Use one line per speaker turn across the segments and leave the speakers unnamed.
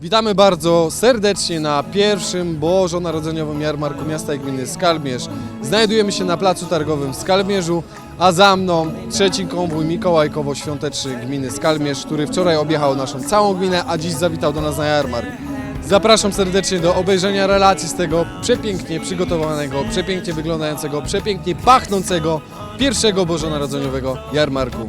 Witamy bardzo serdecznie na pierwszym bożonarodzeniowym jarmarku miasta i gminy Skalmierz. Znajdujemy się na placu targowym w Skalmierzu, a za mną trzeci konwój Mikołajkowo-Świąteczny gminy Skalmierz, który wczoraj objechał naszą całą gminę, a dziś zawitał do nas na jarmark. Zapraszam serdecznie do obejrzenia relacji z tego przepięknie przygotowanego, przepięknie wyglądającego, przepięknie pachnącego pierwszego bożonarodzeniowego jarmarku.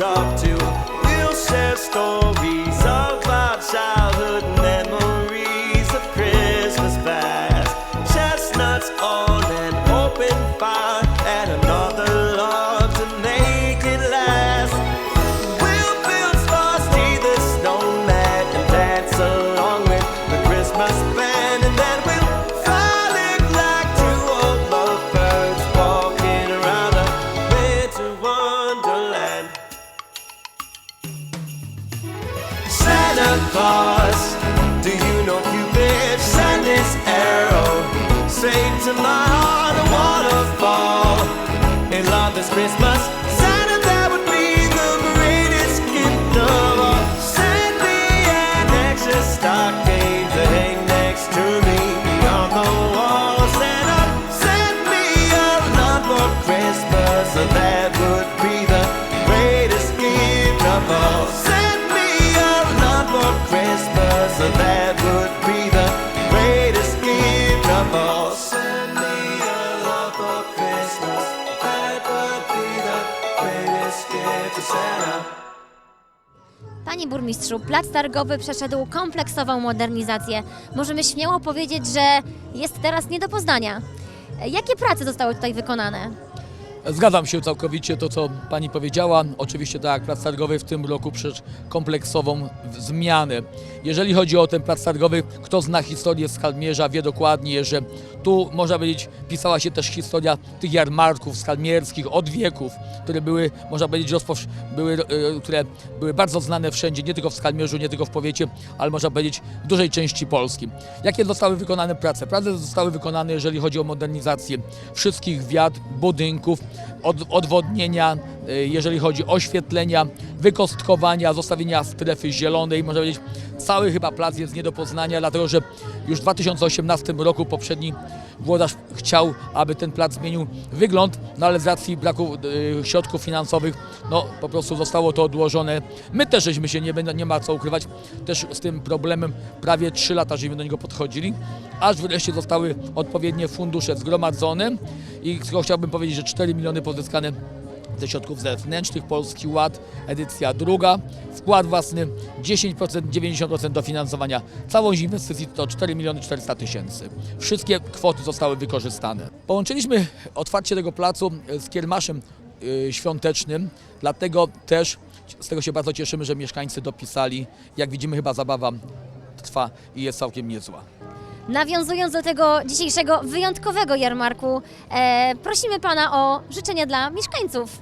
up to we'll share Stories. God.
Panie burmistrzu, plac targowy przeszedł kompleksową modernizację. Możemy śmiało powiedzieć, że jest teraz nie do poznania. Jakie prace zostały tutaj wykonane?
Zgadzam się całkowicie to, co Pani powiedziała. Oczywiście tak, plac targowy w tym roku przeszedł kompleksową zmianę. Jeżeli chodzi o ten plac targowy, kto zna historię Skalmierza, wie dokładnie, że tu można powiedzieć, pisała się też historia tych jarmarków skalmierskich od wieków, które były, można powiedzieć, rozpow- były, e, które były bardzo znane wszędzie, nie tylko w Skalmierzu, nie tylko w powiecie, ale można powiedzieć w dużej części Polski. Jakie zostały wykonane prace? Prace zostały wykonane, jeżeli chodzi o modernizację wszystkich wiat, budynków, od, odwodnienia, e, jeżeli chodzi o oświetlenia, wykostkowania, zostawienia strefy zielonej. Można powiedzieć, cały chyba plac jest nie do poznania, dlatego że już w 2018 roku poprzedni włodarz chciał, aby ten plac zmienił wygląd, no ale z racji braku e, środków finansowych, no po prostu zostało to odłożone. My też żeśmy się, nie, nie ma co ukrywać, też z tym problemem prawie 3 lata żeśmy do niego podchodzili, aż wreszcie zostały odpowiednie fundusze zgromadzone i tylko chciałbym powiedzieć, że 4 miliony pozyskane ze środków zewnętrznych, Polski Ład, edycja druga, wkład własny 10%, 90% dofinansowania. Całość inwestycji to 4 miliony 400 tysięcy. Wszystkie kwoty zostały wykorzystane. Połączyliśmy otwarcie tego placu z kiermaszem y, świątecznym, dlatego też z tego się bardzo cieszymy, że mieszkańcy dopisali. Jak widzimy chyba zabawa trwa i jest całkiem niezła.
Nawiązując do tego dzisiejszego wyjątkowego jarmarku, e, prosimy Pana o życzenia dla mieszkańców.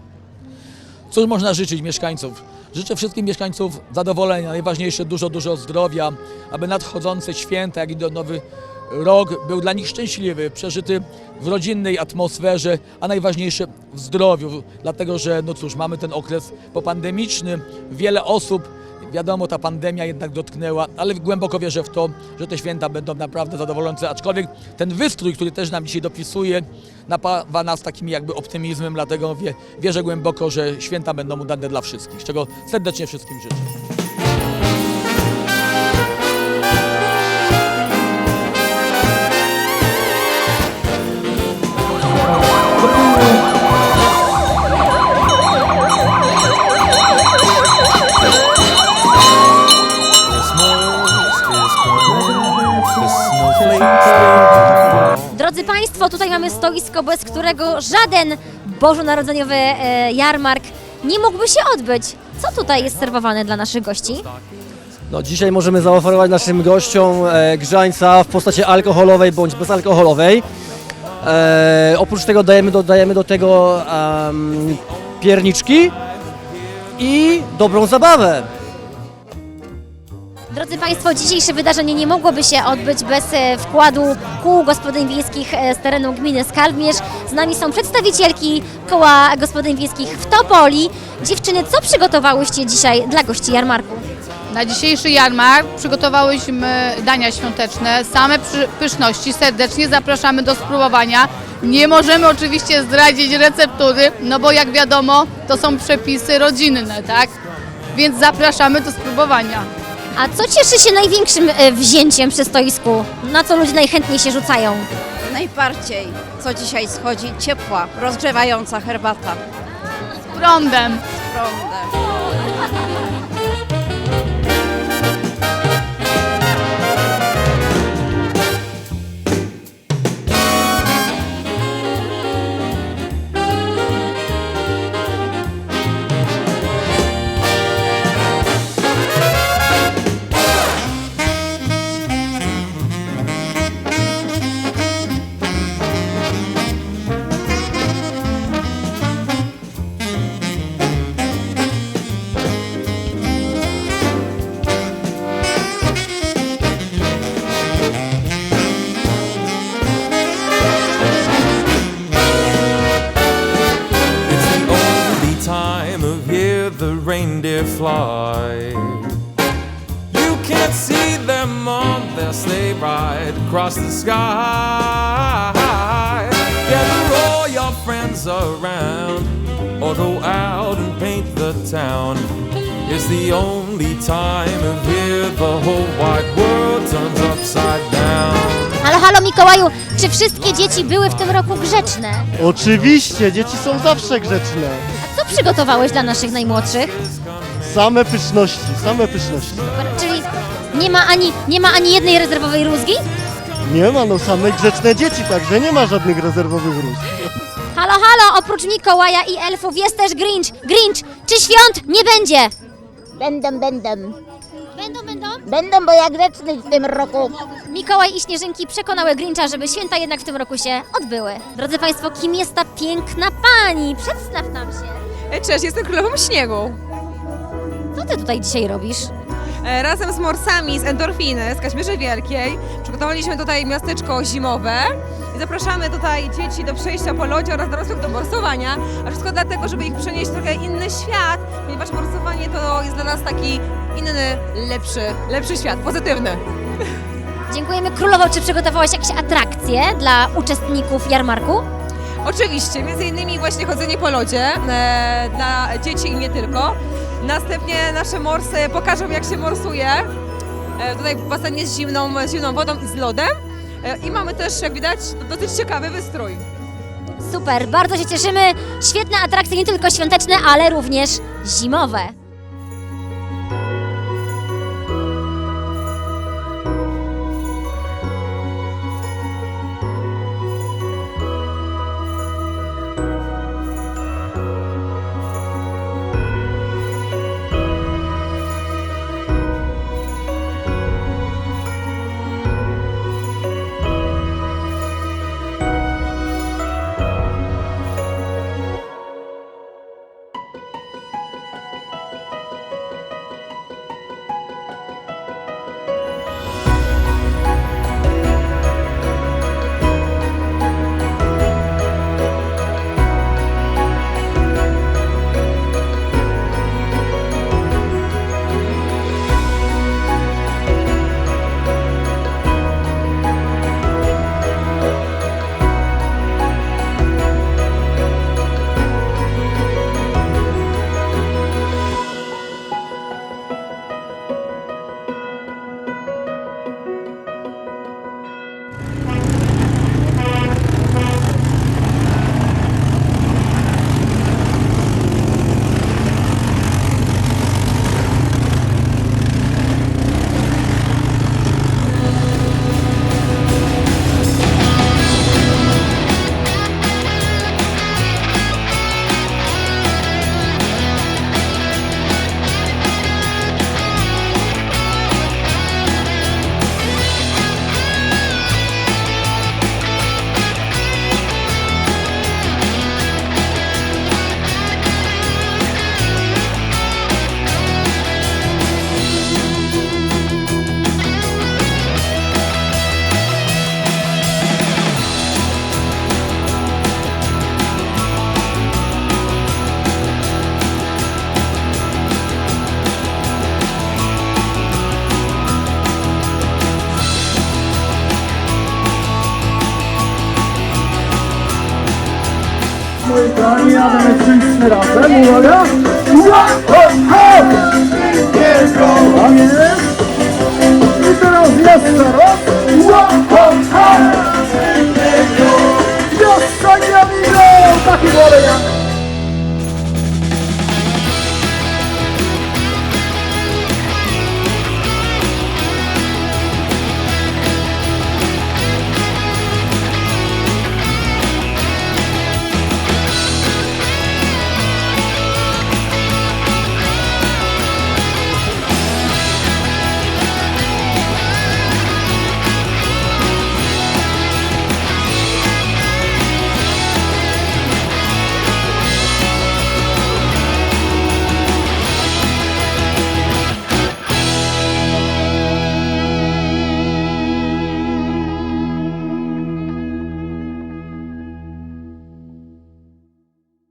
Cóż można życzyć mieszkańców? Życzę wszystkim mieszkańcom zadowolenia, najważniejsze dużo, dużo zdrowia, aby nadchodzące święta, jak i nowy rok był dla nich szczęśliwy, przeżyty w rodzinnej atmosferze, a najważniejsze w zdrowiu, dlatego że no cóż, mamy ten okres popandemiczny, wiele osób Wiadomo, ta pandemia jednak dotknęła, ale głęboko wierzę w to, że te święta będą naprawdę zadowolące. Aczkolwiek ten wystrój, który też nam dzisiaj dopisuje, napawa nas takim jakby optymizmem, dlatego wie, wierzę głęboko, że święta będą udane dla wszystkich, czego serdecznie wszystkim życzę.
Tutaj mamy stoisko, bez którego żaden bożonarodzeniowy e, jarmark nie mógłby się odbyć. Co tutaj jest serwowane dla naszych gości?
No, dzisiaj możemy zaoferować naszym gościom e, grzańca w postaci alkoholowej bądź bezalkoholowej. E, oprócz tego dajemy, dodajemy do tego em, pierniczki i dobrą zabawę.
Drodzy Państwo, dzisiejsze wydarzenie nie mogłoby się odbyć bez e, wkładu kół gospodyń wiejskich e, z terenu gminy Skalmierz. Z nami są przedstawicielki koła gospodyń wiejskich w Topoli. Dziewczyny, co przygotowałyście dzisiaj dla gości jarmarku?
Na dzisiejszy jarmark przygotowałyśmy dania świąteczne, same pyszności. Serdecznie zapraszamy do spróbowania. Nie możemy oczywiście zdradzić receptury, no bo jak wiadomo, to są przepisy rodzinne, tak? Więc zapraszamy do spróbowania.
A co cieszy się największym e, wzięciem przy stoisku? Na co ludzie najchętniej się rzucają?
Najbardziej, co dzisiaj schodzi, ciepła, rozgrzewająca herbata
Z prądem.
z prądem.
Fly. You can't see them on their sleigh ride across the sky. Gather all your friends around, or go out and paint the town. It's the only time of year the whole wide world turns upside down.
Halo, halo Mikołaju, czy wszystkie dzieci były w tym roku grzeczne?
Oczywiście, dzieci są zawsze grzeczne.
A co przygotowałeś dla naszych najmłodszych?
Same pyszności, same pyszności.
Czyli nie ma ani, nie ma ani jednej rezerwowej rózgi?
Nie ma, no same grzeczne dzieci, także nie ma żadnych rezerwowych róż.
Halo, halo, oprócz Mikołaja i elfów jest też Grinch. Grinch, czy świąt nie będzie?
Będą, będą.
Będą, będą.
Będą, bo ja grzeczny w tym roku.
Mikołaj i Śnieżynki przekonały Grincha, żeby święta jednak w tym roku się odbyły. Drodzy Państwo, kim jest ta piękna pani? Przedstaw nam się.
Cześć, jestem królową śniegu.
Co ty tutaj dzisiaj robisz?
E, Razem z morsami z Endorfiny, z Kaźmierzy Wielkiej przygotowaliśmy tutaj miasteczko zimowe i zapraszamy tutaj dzieci do przejścia po lodzie oraz dorosłych do morsowania, a wszystko dlatego, żeby ich przenieść w trochę inny świat, ponieważ morsowanie to jest dla nas taki inny, lepszy, lepszy świat, pozytywny.
Dziękujemy królowo. Czy przygotowałaś jakieś atrakcje dla uczestników jarmarku?
Oczywiście, między innymi właśnie chodzenie po lodzie e, dla dzieci i nie tylko. Następnie nasze morsy pokażą jak się morsuje. E, tutaj w basenie z zimną, z zimną wodą i z lodem. E, I mamy też, jak widać, dosyć ciekawy wystrój.
Super, bardzo się cieszymy. Świetne atrakcje, nie tylko świąteczne, ale również zimowe.
저희 많이 하실 수 있습니다. 자, 뭐가요? 우와! 호! 호! 아멘! 일단은 흘렸습니다. 우와! 호! 호! Dios soy mi amigo, Papi